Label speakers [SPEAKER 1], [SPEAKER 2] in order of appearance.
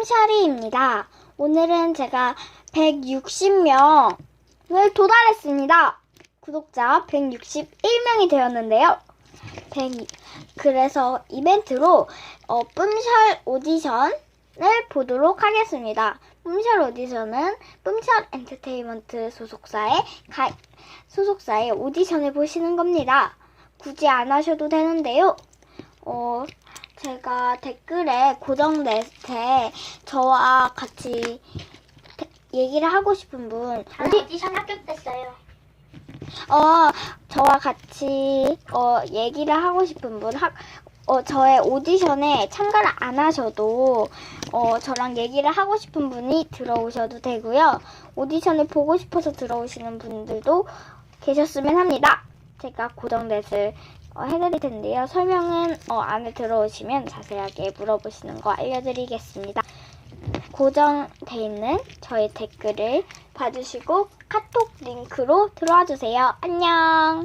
[SPEAKER 1] 뿜샤리입니다. 오늘은 제가 160명을 도달했습니다. 구독자 161명이 되었는데요. 100 그래서 이벤트로 어, 뿜샬 오디션을 보도록 하겠습니다. 뿜샬 오디션은 뿜샬 엔터테인먼트 소속사의 가, 소속사의 오디션을 보시는 겁니다. 굳이 안 하셔도 되는데요. 어, 제가 댓글에 고정 넷에 저와 같이 대- 얘기를 하고 싶은 분,
[SPEAKER 2] 저는 오디션 합격됐어요.
[SPEAKER 1] 어, 저와 같이 어, 얘기를 하고 싶은 분, 학, 어, 저의 오디션에 참가를 안 하셔도 어, 저랑 얘기를 하고 싶은 분이 들어오셔도 되고요. 오디션을 보고 싶어서 들어오시는 분들도 계셨으면 합니다. 제가 고정 넷을 어, 해드릴 텐데요. 설명은 어, 안에 들어오시면 자세하게 물어보시는 거 알려드리겠습니다. 고정돼 있는 저희 댓글을 봐주시고 카톡 링크로 들어와 주세요. 안녕.